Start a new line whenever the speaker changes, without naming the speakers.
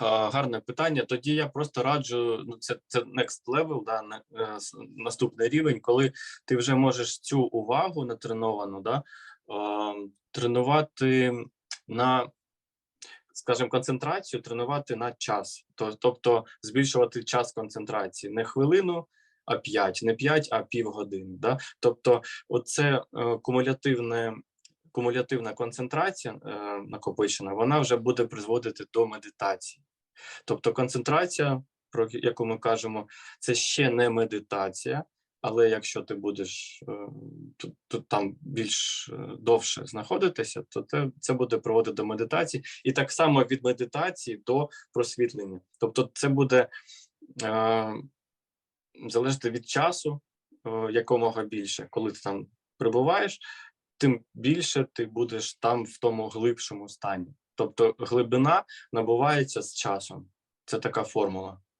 Га- Гарне питання. Тоді я просто раджу. Ну, це це next level, да, на- е, наступний рівень, коли ти вже можеш цю увагу натреновану, да, е, тренувати на, скажімо, концентрацію, тренувати на час. То- Тобто збільшувати час концентрації не хвилину, а 5, не 5, а півгодини. Да? Тобто, оце е, кумулятивне. Кумулятивна концентрація е, накопичена, вона вже буде призводити до медитації. Тобто концентрація, про яку ми кажемо, це ще не медитація, але якщо ти будеш е, тут, тут там більш е, довше знаходитися, то це, це буде приводити до медитації, і так само від медитації до просвітлення. Тобто, це буде е, залежати від часу, е, якомога більше, коли ти там прибуваєш, тим більше ти будеш там в тому глибшому стані. Тобто глибина набувається з часом. Це така формула.